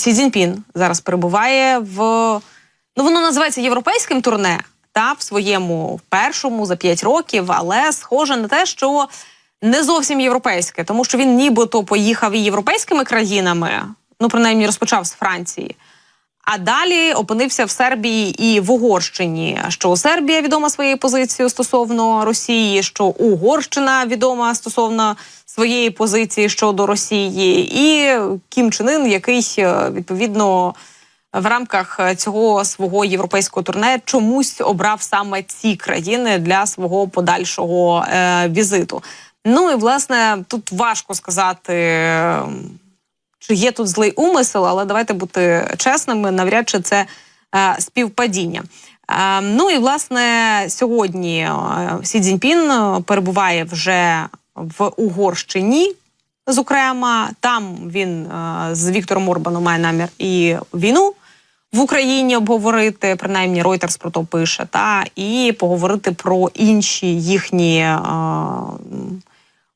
Сі Цзіньпін зараз перебуває в ну воно називається європейським турне та в своєму першому за 5 років, але схоже на те, що не зовсім європейське, тому що він нібито поїхав і європейськими країнами, ну принаймні розпочав з Франції. А далі опинився в Сербії і в Угорщині. Що Сербія відома своєю позицією стосовно Росії, що Угорщина відома стосовно своєї позиції щодо Росії, і Кім Чен Ын, який е, відповідно в рамках е, цього свого європейського турне чомусь обрав саме ці країни для свого подальшого е, візиту. Ну і власне тут важко сказати. е, чи є тут злий умисел, але давайте бути чесними, навряд чи це е, співпадіння. Е, ну і власне сьогодні е, Сі Цзіньпін перебуває вже в Угорщині. Зокрема, там він е, з Віктором Орбаном має намір і війну в Україні обговорити, принаймні Reuters про то пише, та і поговорити про інші їхні е,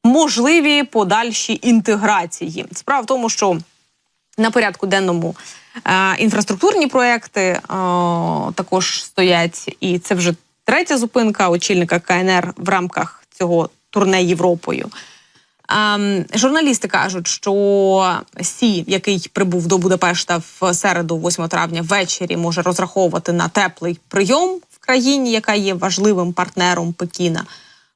можливі подальші інтеграції. Справа в тому, що на порядку денному е, інфраструктурні проекти е, також стоять, і це вже третя зупинка очільника КНР в рамках цього турне Європою. Ем, журналісти кажуть, що Сі, який прибув до Будапешта в середу, 8 травня, ввечері, може розраховувати на теплий прийом в країні, яка є важливим партнером Пекіна,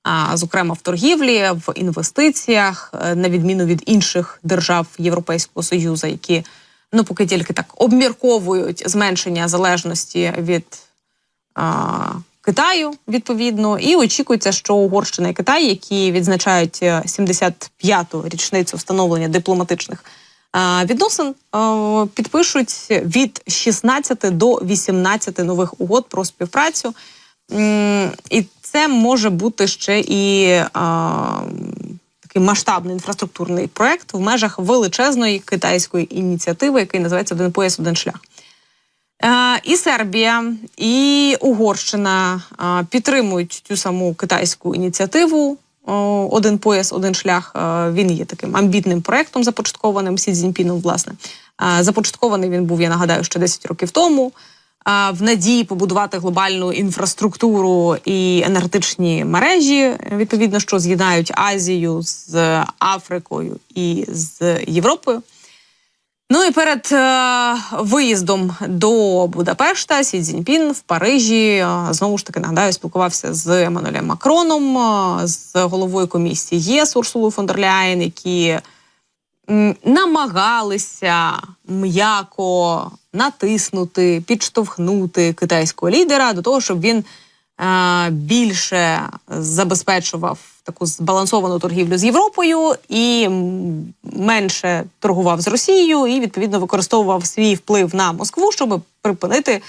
а, зокрема в торгівлі, в інвестиціях, е, на відміну від інших держав Європейського союзу, які ну поки тільки так обмірковують зменшення залежності від Китаю відповідно, і очікується, що Угорщина і Китай, які відзначають е, 75-ту річницю встановлення дипломатичних е, відносин, е, підпишуть від 16 до 18 нових угод про співпрацю. І це може бути ще і е, такий масштабний інфраструктурний проект в межах величезної китайської ініціативи, який називається Один пояс, один шлях. Е, І Сербія, і Угорщина е, підтримують цю саму китайську ініціативу. Один пояс, один шлях. Е, Він є таким амбітним проектом, започаткованим Сі Цзіньпіном, власне. Е, Започаткований він був, я нагадаю, ще 10 років тому. е, В надії побудувати глобальну інфраструктуру і енергетичні мережі, відповідно, що з'єднають Азію з Африкою і з Європою. Ну і перед е, виїздом до Будапешта Сі Цзіньпін в Парижі е, знову ж таки нагадаю, спілкувався з Еммануелем Макроном, е, з головою комісії ЄС Урсулою фон дер Ляєн, які м, намагалися м'яко натиснути, підштовхнути китайського лідера до того, щоб він більше забезпечував таку збалансовану торгівлю з Європою і менше торгував з Росією, і відповідно використовував свій вплив на Москву, щоб припинити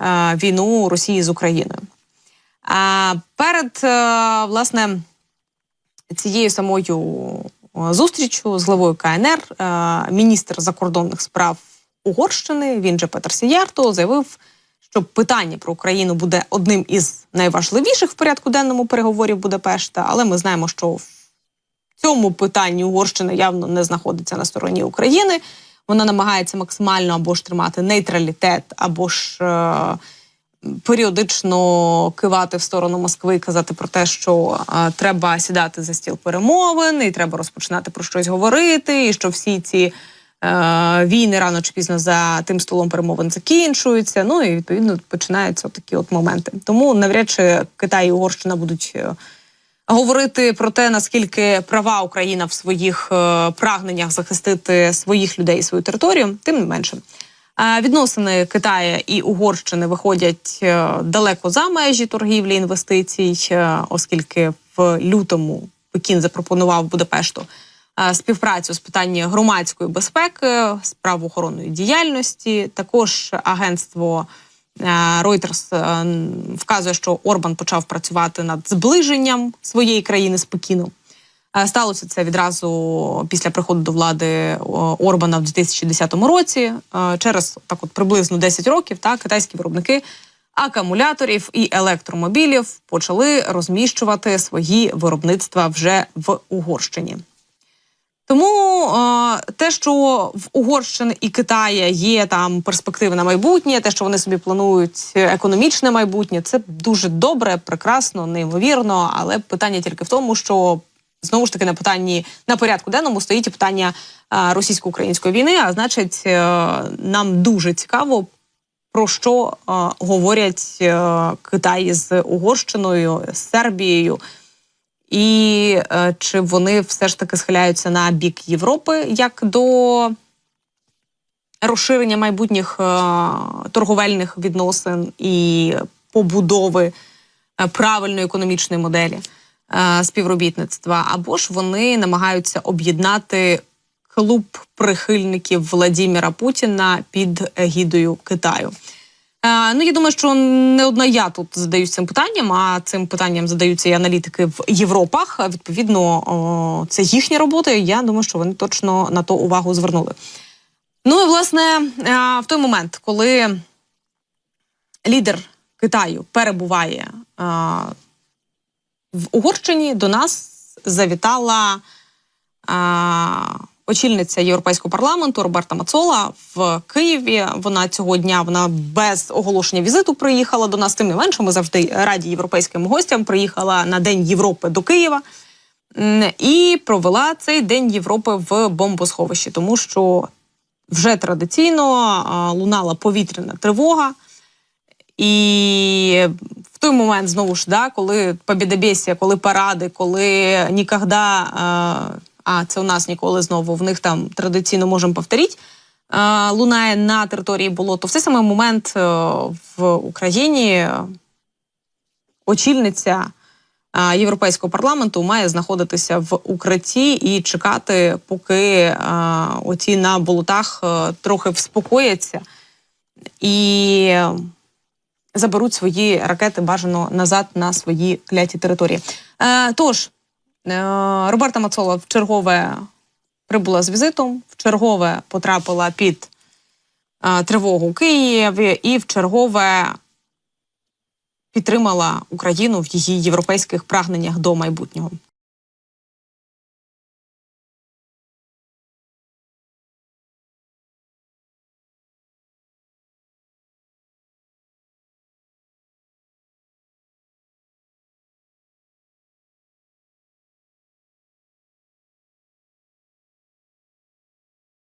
е, війну Росії з Україною. А перед е, власне цією самою е, зустрічю з главою КНР е, міністр закордонних справ Угорщини, він же Петер Сіярто, заявив, що питання про Україну буде одним із найважливіших в порядку денному переговорів Будапешта. Але ми знаємо, що в цьому питанні Угорщина явно не знаходиться на стороні України. Вона намагається максимально або ж тримати нейтралітет, або ж е, періодично кивати в сторону Москви і казати про те, що е, треба сідати за стіл перемовин, і треба розпочинати про щось говорити, і що всі ці війни рано чи пізно за тим столом перемовин закінчуються. Ну і відповідно починаються такі от моменти. Тому навряд чи Китай і Угорщина будуть. е, Говорити про те, наскільки права Україна в своїх е, прагненнях захистити своїх людей і свою територію, тим не менше. Е, Відносини Китаю і Угорщини виходять е, далеко за межі торгівлі інвестицій, е, оскільки в лютому Пекін запропонував Будапешту е, співпрацю з питання громадської безпеки, з правоохоронної діяльності. Також агентство е, Reuters е, вказує, що Орбан почав працювати над зближенням своєї країни з Пекіну. Е, Сталося це відразу після приходу до влади Орбана в 2010 році. Е, Через так, от приблизно 10 років, та китайські виробники акумуляторів і електромобілів почали розміщувати свої виробництва вже в Угорщині. Тому е, те, що в Угорщини і Китаї є там перспективи на майбутнє, те, що вони собі планують економічне майбутнє, це дуже добре, прекрасно, неймовірно. Але питання тільки в тому, що знову ж таки на питанні на порядку денному стоїть і питання е, російсько-української війни. А значить, е, нам дуже цікаво. Про що е, говорять е, Китай з Угорщиною, з Сербією, і е, чи вони все ж таки схиляються на бік Європи як до розширення майбутніх е, торговельних відносин і побудови е, правильної економічної моделі е, співробітництва, або ж вони намагаються об'єднати клуб прихильників Владіміра Путіна під егідою Китаю. Е, ну, я думаю, що не одна я тут задаюсь цим питанням, а цим питанням задаються і аналітики в Європах. Відповідно, це їхня робота. і Я думаю, що вони точно на то увагу звернули. Ну і власне, е, в той момент, коли лідер Китаю перебуває е, в Угорщині, до нас завітала очільниця Європейського парламенту Роберта Мацола в Києві. Вона цього дня вона без оголошення візиту приїхала до нас. Тим не менше, ми завжди раді європейським гостям. Приїхала на День Європи до Києва і провела цей День Європи в бомбосховищі, тому що вже традиційно лунала повітряна тривога. І в той момент знову ж да, коли побідобєсія, коли паради, коли ніколи, а, це у нас ніколи знову в них там традиційно можемо повторити, лунає на території болото. В цей самий момент е, в Україні очільниця Європейського парламенту має знаходитися в укритті і чекати, поки а, оті на болотах е, трохи вспокояться і заберуть свої ракети бажано назад на свої кляті території. Е, тож, е, Роберта Мацола в чергове прибула з візитом, в чергове потрапила під е, тривогу Києві і в чергове підтримала Україну в її європейських прагненнях до майбутнього.